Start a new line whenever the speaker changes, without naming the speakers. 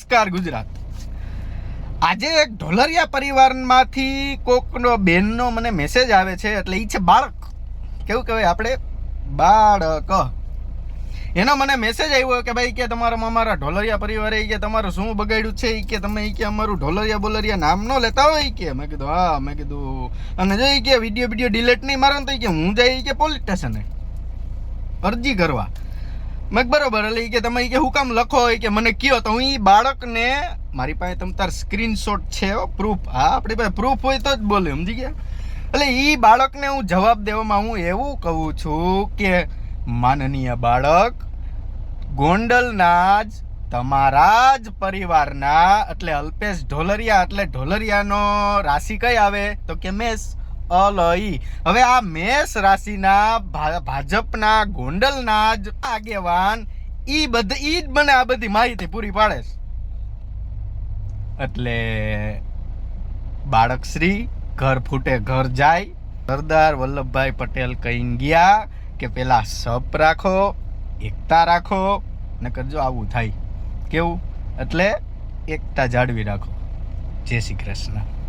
નમસ્કાર ગુજરાત. આજે એક ઢોલરિયા પરિવારમાંથી કોકનો બેનનો મને મેસેજ આવે છે, એટલે એ છે બાળક. કેવું કહેવાય આપણે? બાળક. એનો મને મેસેજ આવ્યો કે ભાઈ કે તમારા અમારા ઢોલરિયા પરિવારે કે તમારું શું બગાડ્યું છે? એ કે તમે કે અમારું ઢોલરિયા બોલરિયા નામ ન લેતા હોય કે. મેં કીધું, હા. મેં કીધું, અને જો કે વીડિયો વીડિયો ડિલીટ નહીં મારો તો કે હું જઈ કે પોલીસ સ્ટેશને અરજી કરવા. મેં બરોબર, એટલે કે તમે કે હું કામ લખો કે મને કયો તો હું એ બાળકને, મારી પાસે તમ તાર સ્ક્રીનશોટ છે પ્રૂફ હા, આપણી પાસે પ્રૂફ હોય તો જ બોલે, સમજી ગયા? એટલે એ બાળકને હું જવાબ દેવામાં હું એવું કહું છું કે, માનનીય બાળક ગોંડલના જ તમારા જ પરિવારના, એટલે અલ્પેશ ઢોલરિયા, એટલે ઢોલરિયાનો રાશિ કઈ આવે? તો કે મેષ અલઈ હવે આ મેષ રાશિના ભાજપના ગોંડલના જ આગેવાન ઈ બધ, ઈ જ મને આ બધી માહિતી પૂરી પાડે છે. એટલે બાળકશ્રી ઘર ફૂટે ઘર જાય. સરદાર વલ્લભભાઈ પટેલ કહી ગયા કે પેલા સપ રાખો, એકતા રાખો ને કરજો આવું થાય. કેવું? એટલે એકતા જાળવી રાખો. જય શ્રી કૃષ્ણ.